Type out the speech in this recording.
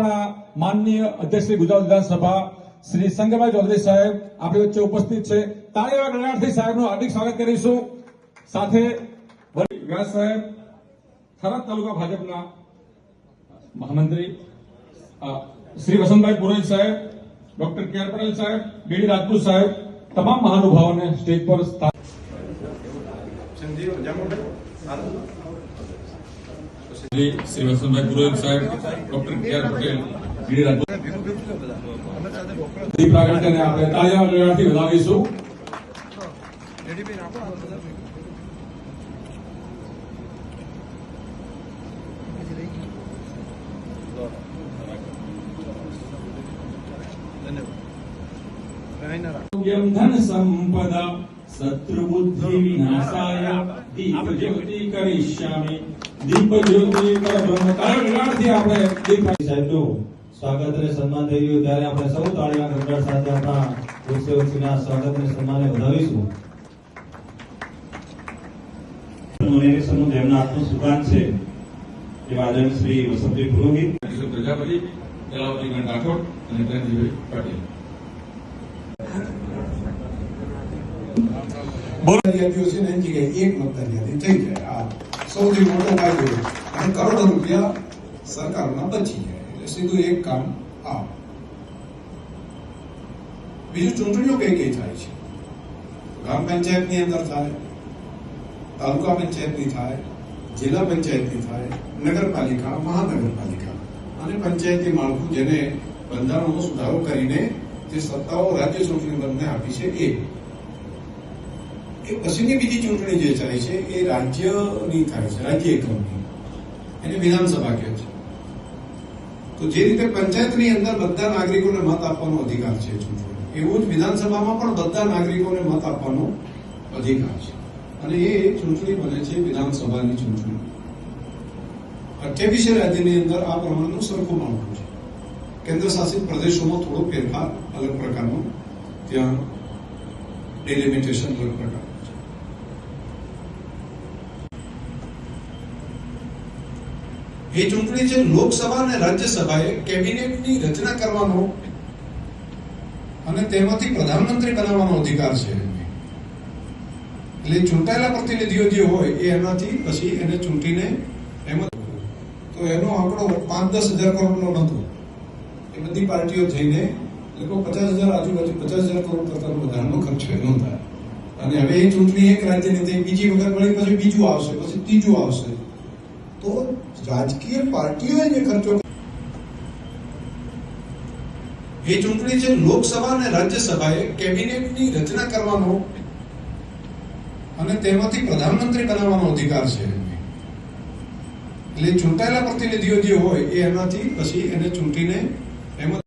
આપણા માનનીય અધ્યક્ષ શ્રી ગુજરાત વિધાનસભા શ્રી સંગભાઈ ચૌધરી સાહેબ આપણી વચ્ચે ઉપસ્થિત છે. તાળીવા ગણાથી સાહેબનું હાર્દિક સ્વાગત કરીશું. સાથે વ્યાસ સાહેબ, થરાદ તાલુકા ભાજપના મહામંત્રી શ્રી વસંતભાઈ પુરોહિત સાહેબ, ડોક્ટર આર પટેલ સાહેબ, બીડી રાજપૂત સાહેબ, તમામ મહાનુભાવોને સ્ટેજ પર સ્થા- સંજીવ જામોદર શ્રી શ્રી વસંતભાઈ પુરોહિત સાહેબ ડોક્ટર કે આર પટેલ બીડી રાજપૂત પ્રાગટ્યને આપણે તાળીઓ ગણાથી વધાવીશું યમ ધન સંપદા શત્રુબુદ્ધિ વિનાશાય દીપ જ્યોતિ કરિષ્યામિ દીપ જ્યોતિ કર બ્રહ્મ તાળીઓથી આપણે દીપ સાહેબનું સ્વાગત અને સન્માન થઈ રહ્યું ત્યારે આપણે સૌ તાળીના ગણગણ સાથે આપણા ઉત્સવના સ્વાગત અને સન્માનને વધાવીશું છે. એવા આદરણીય શ્રી વસંતભાઈ પ્રજાપતિ રાઠોડ અને પટેલ. મતદારીઓ છે ને એની જગ્યાએ એક મતદારી થઈ જાય. આ સૌથી મોટો ફાયદો અને કરોડો રૂપિયા સરકારના બચી જાય. એટલે સીધું એક કામ આ બીજું ચૂંટણીઓ કઈ કઈ થાય છે? ગ્રામ પંચાયતની અંદર થાય, તાલુકા પંચાયતની થાય, જિલ્લા પંચાયતની થાય, નગરપાલિકા, મહાનગરપાલિકા. અને પંચાયતી માળખું જેને બંધારણમાં સુધારો કરીને જે સત્તાઓ રાજ્ય ચૂંટણી બંધને આપી છે એ. એ પછીની બીજી ચૂંટણી જે થાય છે, એ રાજ્યની થાય છે, રાજ્ય એકમની. એને વિધાનસભા કહે છે. તો જે રીતે પંચાયતની અંદર બધા નાગરિકોને મત આપવાનો અધિકાર છે ચૂંટણી એવું જ વિધાનસભામાં પણ બધા નાગરિકોને મત આપવાનો અધિકાર છે. અને એ ચૂંટણી બને છે વિધાનસભાની ચૂંટણી. અઠ્યાવીસે રાજ્યની અંદર આ પ્રમાણનું સરખું માળખું છે. કેન્દ્ર શાસિત પ્રદેશોમાં થોડો ફેરફાર અલગ પ્રકારનો, ત્યાં ડિલિમિટેશન અલગ પ્રકારનું છે એ ચૂંટણી છે લોકસભા અને રાજ્યસભાએ કેબિનેટની રચના કરવાનો અને તેમાંથી પ્રધાનમંત્રી બનાવવાનો અધિકાર છે. એટલે ચૂંટાયેલા પ્રતિનિધિઓ જે હોય, એ એમાંથી પછી એને ચૂંટીને એમાં તો એનો આંકડો પાંચ દસ હજાર કરોડનો નહોતો. એ બધી પાર્ટીઓ થઈને લગભગ પચાસ હજાર, આજુબાજુ પચાસ હજાર કરોડ કરતા વધારાનો ખર્ચ એનો થાય. અને હવે એ ચૂંટણી એક રાજ્યની થઈ, બીજી વખત વળી પછી બીજું આવશે, પછી ત્રીજું આવશે. તો રાજકીય પાર્ટીઓએ જે ખર્ચો એ ચૂંટણી છે લોકસભા અને રાજ્યસભાએ કેબિનેટની રચના કરવાનો અને તેમાંથી પ્રધાનમંત્રી બનાવવાનો અધિકાર છે. એટલે ચૂંટાયેલા પ્રતિનિધિઓ જે હોય એ એમાંથી પછી એને ચૂંટીને એમાં